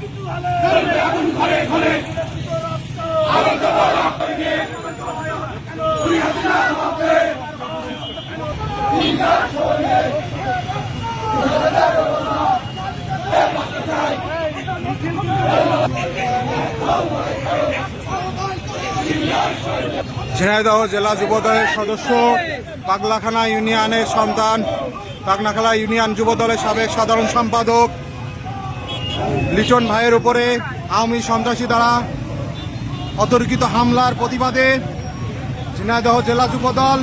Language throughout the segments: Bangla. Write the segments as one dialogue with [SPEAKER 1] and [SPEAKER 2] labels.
[SPEAKER 1] কিছু হলে ঝিনাইদহ জেলা যুবদলের সদস্য, পাগলাখানা ইউনিয়নের সন্তান, পাগলাখানা ইউনিয়ন যুবদলের সাবেক সাধারণ সম্পাদক লিটন ভাইয়ের উপরে আওয়ামী সন্ত্রাসী দ্বারা অতর্কিত হামলার প্রতিবাদে ঝিনাইদহ জেলা যুবদল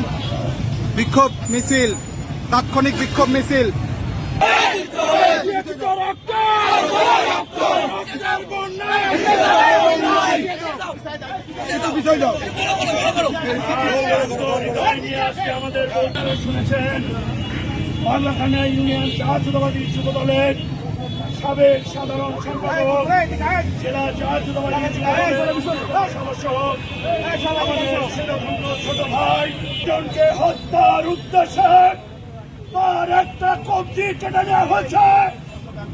[SPEAKER 1] বিক্ষোভ মিছিল, তাৎক্ষণিক বিক্ষোভ মিছিল।
[SPEAKER 2] শুনেছেন। ইউনিয়ন যুব দলের সাবেক সাধারণ সম্পাদক জেলা ছোট ভাই, জনকে হত্যার উদ্দেশ্যে তার একটা কবজি কেটে নেওয়া হয়েছে।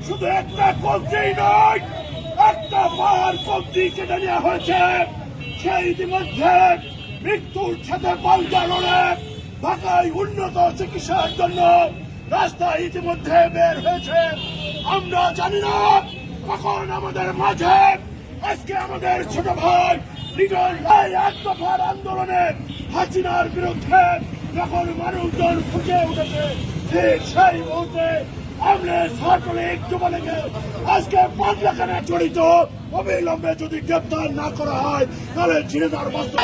[SPEAKER 2] শুধু একটা কবজি নয়, একটা পাহাড় কবজি কেটে নেওয়া হয়েছে। সে ইতিমধ্যে মৃত্যুর সাথে পাল্টালনে ঢাকায় উন্নত চিকিৎসার জন্য রাস্তায় ইতিমধ্যে বের হয়েছে। আমরা জানি না কখন আমাদের মাঝে, আজকে আমাদের ছোট ভাই হাসিনার বিরুদ্ধে যখন মানুষজন উঠেছে, ঠিক আমরা আজকে জড়িত অবিলম্বে যদি গ্রেপ্তার না করা হয়, তাহলে ছিঁড়ে দেওয়ার বস্তা